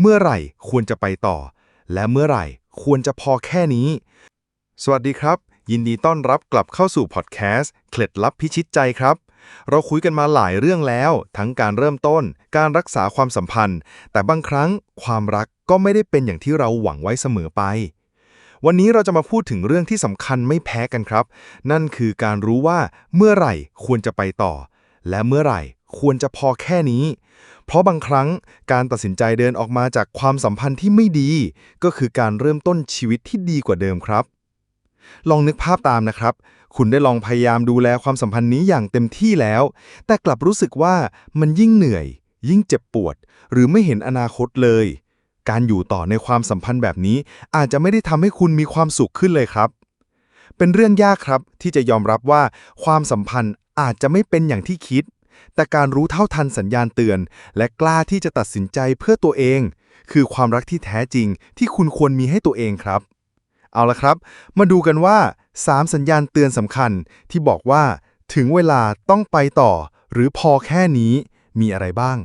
เมื่อไหร่ควรจะไปต่อ และเมื่อไหร่ควรจะพอแค่นี้ สวัสดีครับ ยินดีต้อนรับกลับเข้าสู่พอดแคสต์เคล็ดลับพิชิตใจครับ เราคุยกันมาหลายเรื่องแล้ว ทั้งการเริ่มต้น การรักษาความสัมพันธ์ แต่บางครั้งความรักก็ไม่ได้เป็นอย่างที่เราหวังไว้เสมอไป วันนี้เราจะมาพูดถึงเรื่องที่สำคัญไม่แพ้กันครับ นั่นคือการรู้ว่าเมื่อไหร่ควรจะไปต่อ และเมื่อไหร่ ควรจะพอแค่นี้ เพราะบางครั้งการตัดสินใจเดินออกมาจากความสัมพันธ์ที่ไม่ดี ก็คือการเริ่มต้นชีวิตที่ดีกว่าเดิมครับ ลองนึกภาพตามนะครับ คุณได้ลองพยายามดูแลความสัมพันธ์นี้อย่างเต็มที่แล้ว แต่กลับรู้สึกว่ามันยิ่งเหนื่อย ยิ่งเจ็บปวด หรือไม่เห็นอนาคตเลย การอยู่ต่อในความสัมพันธ์แบบนี้ อาจจะไม่ได้ทำให้คุณมีความสุขขึ้นเลยครับ เป็นเรื่องยากครับที่จะยอมรับว่าความสัมพันธ์อาจจะไม่เป็นอย่างที่คิด แต่การรู้เท่าทันสัญญาณเตือน และกล้าที่จะตัดสินใจเพื่อตัวเอง คือความรักที่แท้จริงที่คุณควรมีให้ตัวเองครับ เอาละครับ มาดูกันว่า 3 สัญญาณเตือนสำคัญที่บอกว่า ถึงเวลาต้องไปต่อ หรือพอแค่นี้มีอะไรบ้าง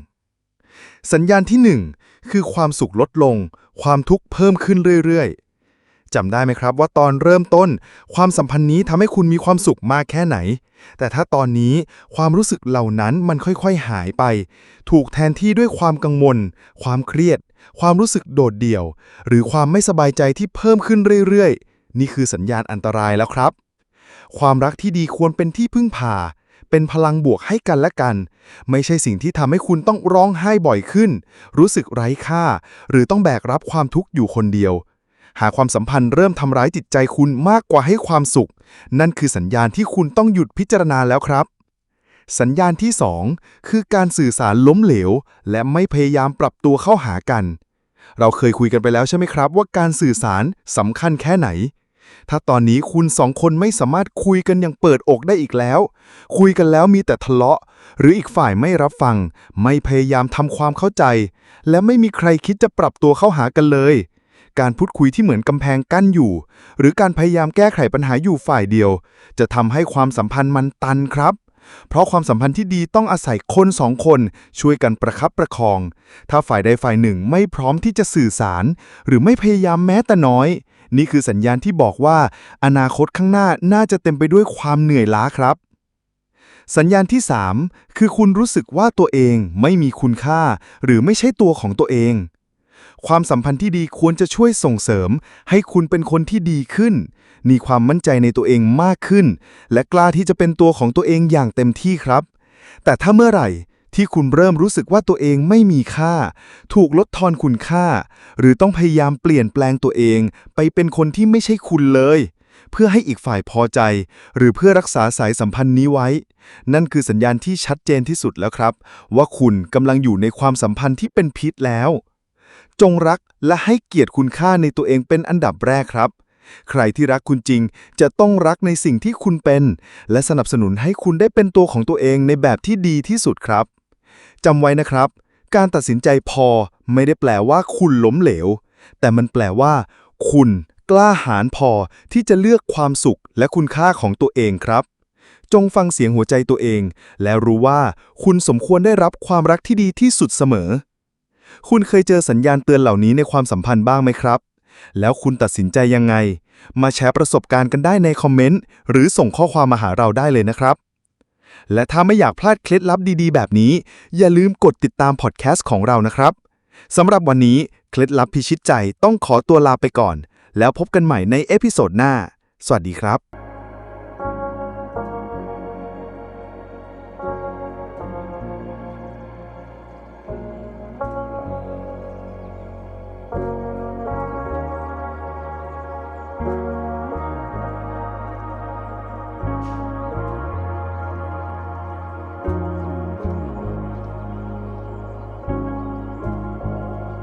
สัญญาณที่ 1 คือความสุขลดลง ความทุกข์เพิ่มขึ้นเรื่อยๆ จำได้ไหมครับว่าตอนเริ่มต้น ความสัมพันธ์นี้ทำให้คุณมีความสุขมากแค่ไหน แต่ถ้าตอนนี้ความรู้สึกเหล่านั้นมันค่อยๆหายไป ถูกแทนที่ด้วยความกังวล ความเครียด ความรู้สึกโดดเดี่ยว หรือความไม่สบายใจที่เพิ่มขึ้นเรื่อยๆ นี่คือสัญญาณอันตรายแล้วครับ ความรักที่ดีควรเป็นที่พึ่งพาเป็นพลังบวกให้กันและกัน ไม่ใช่สิ่งที่ทำให้คุณต้องร้องไห้บ่อยขึ้น รู้สึกไร้ค่า หรือต้องแบกรับความทุกข์อยู่คนเดียว หากความสัมพันธ์เริ่มทำร้ายจิตใจคุณมากกว่าให้ความสุข นั่นคือสัญญาณที่คุณต้องหยุดพิจารณาแล้วครับ สัญญาณที่ 2 คือการสื่อสารล้มเหลว และไม่พยายามปรับตัวเข้าหากัน เราเคยคุยกันไปแล้วใช่ไหมครับ ว่าการสื่อสารสำคัญแค่ไหน ถ้าตอนนี้คุณสองคนไม่สามารถคุยกันอย่างเปิดอกได้อีกแล้ว คุยกันแล้วมีแต่ทะเลาะ หรืออีกฝ่ายไม่รับฟัง ไม่พยายามทำความเข้าใจ และไม่มีใครคิดจะปรับตัวเข้าหากันเลย การพูดคุยที่เหมือนกำแพงกั้นอยู่ หรือการพยายามแก้ไขปัญหาอยู่ฝ่ายเดียว จะทำให้ความสัมพันธ์มันตันครับ เพราะความสัมพันธ์ที่ดีต้องอาศัยคนสองคนช่วยกันประคับประคอง ถ้าฝ่ายใดฝ่ายหนึ่งไม่พร้อมที่จะสื่อสาร หรือไม่พยายามแม้แต่น้อย นี่คือสัญญาณที่บอกว่า อนาคตข้างหน้าน่าจะเต็มไปด้วยความเหนื่อยล้าครับสัญญาณที่ 3 คือคุณรู้สึกว่าตัวเองไม่มีคุณค่า หรือไม่ใช่ตัวของตัวเอง ความสัมพันธ์ที่ดีควรจะช่วยส่งเสริม ให้คุณเป็นคนที่ดีขึ้น มีความมั่นใจในตัวเองมากขึ้น และกล้าที่จะเป็นตัวของตัวเองอย่างเต็มที่ครับ แต่ถ้าเมื่อไหร่ที่คุณเริ่มรู้สึกว่าตัวเองไม่มีค่า ถูกลดทอนคุณค่า หรือต้องพยายามเปลี่ยนแปลงตัวเอง ไปเป็นคนที่ไม่ใช่คุณเลย เพื่อให้อีกฝ่ายพอใจ หรือเพื่อรักษาสายสัมพันธ์นี้ไว้ นั่นคือสัญญาณที่ชัดเจนที่สุดแล้วครับ ว่าคุณกำลังอยู่ในความสัมพันธ์ที่เป็นพิษแล้ว จงรักและให้เกียรติคุณค่าในตัวเองเป็นอันดับแรกครับ ใครที่รักคุณจริงจะต้องรักในสิ่งที่คุณเป็น และสนับสนุนให้คุณได้เป็นตัวของตัวเองในแบบที่ดีที่สุดครับจำไว้นะครับ การตัดสินใจพอไม่ได้แปลว่าคุณล้มเหลว แต่มันแปลว่า คุณกล้าหาญพอที่จะเลือกความสุขและคุณค่าของตัวเองครับ จงฟังเสียงหัวใจตัวเอง และรู้ว่าคุณสมควรได้รับความรักที่ดีที่สุดเสมอ คุณเคยเจอสัญญาณเตือนเหล่านี้ในความสัมพันธ์บ้างไหมครับ แล้วคุณตัดสินใจยังไง มาแชร์ประสบการณ์กันได้ในคอมเมนต์ หรือส่งข้อความมาหาเราได้เลยนะครับ และถ้าไม่อยากพลาดเคล็ดลับดีๆ แบบนี้ อย่าลืมกดติดตามพอดแคสต์ของเรานะครับสำหรับวันนี้เคล็ดลับพิชิตใจต้องขอตัวลาไปก่อน แล้วพบกันใหม่ในเอพิโซดหน้า สวัสดีครับ